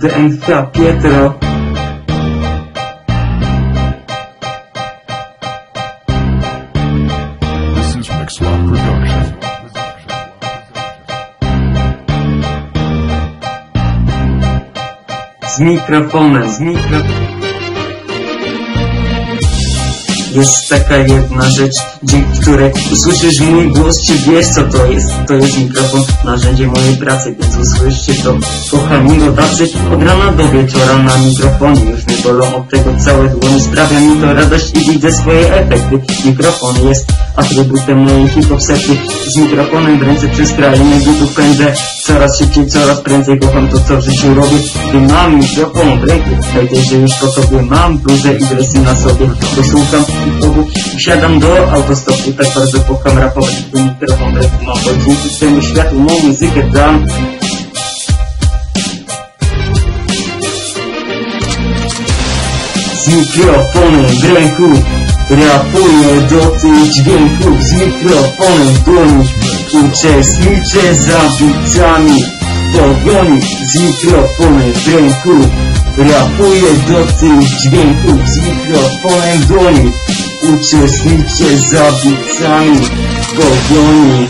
DNK Pietro This is Mixlot Production. z mikrofonem, z mikrofonem. Jest taka jedna rzecz, dzięki której usłyszysz mój głos, czy wiesz co to jest? To jest mikrofon, narzędzie mojej pracy, więc usłyszcie to. Kochani rodacy, od rana do wieczora na mikrofonie już mi bolą od tego całe dłonie. Sprawia mi to radość i widzę swoje efekty. Mikrofon jest atrybutem mojej hip-hop sety. Z mikrofonem w ręce przez krainę butów pędzę. Coraz szybciej, coraz prędzej kocham to, co w życiu robię. Gdy mam mikrofon w ręku, najpierw, już po tobie mam bluzę i dresy na sobie. Dosłucham i wsiadam do autostopu. Tak bardzo kocham rapować, gdy mikrofon mam. Bo dzięki temu światu mą muzykę dam. Z mikrofonem w ręku Rapuję do tych dźwięków Z mikrofonem w dłoni Uczestniczę za bicami w pogoni Z mikrofonem w ręku Rapuję do tych dźwięków Z mikrofonem w dłoni Uczestniczę za bicami w pogoni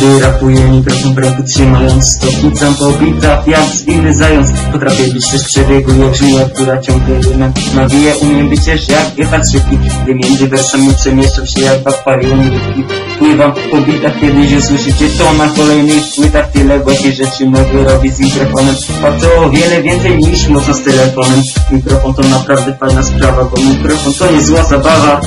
Kiedy rapuję mikrofon w ręku trzymając to Kłócam po bitach jak zwinny zając. Potrafię być też przebiegu jak żyła, która ciągle rymem Nawiję, umiem być też jak jechać szybki Gdy między wersami przemieszczam się jak akwarium rybki. Pływam po bitach, kiedy się słyszycie to na kolejnych płytach Tyle właśnie rzeczy mogę robić z mikrofonem. A to o wiele więcej niż można z telefonem. Mikrofon to naprawdę fajna sprawa, bo mikrofon to nie zła zabawa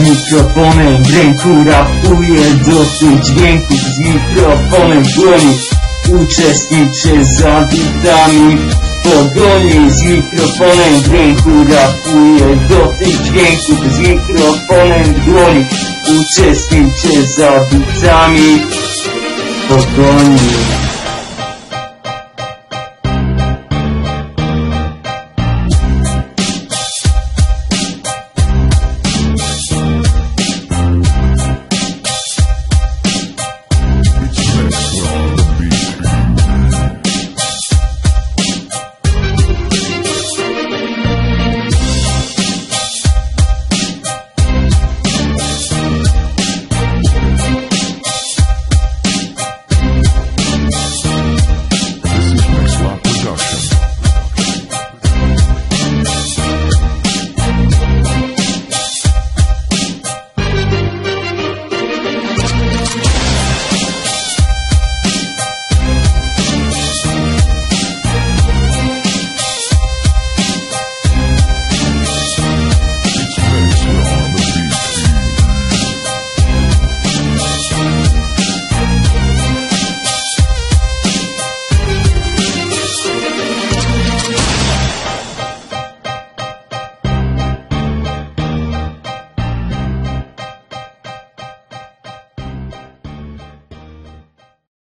mikrofonem w ręku rapuję do tych dźwięków Z mikrofonem. W dłoni Uczestniczę za bitami pogoni Z mikrofonem. W ręku rapuję do tych dźwięków Z mikrofonem. W dłoni Uczestniczę za bitami pogoni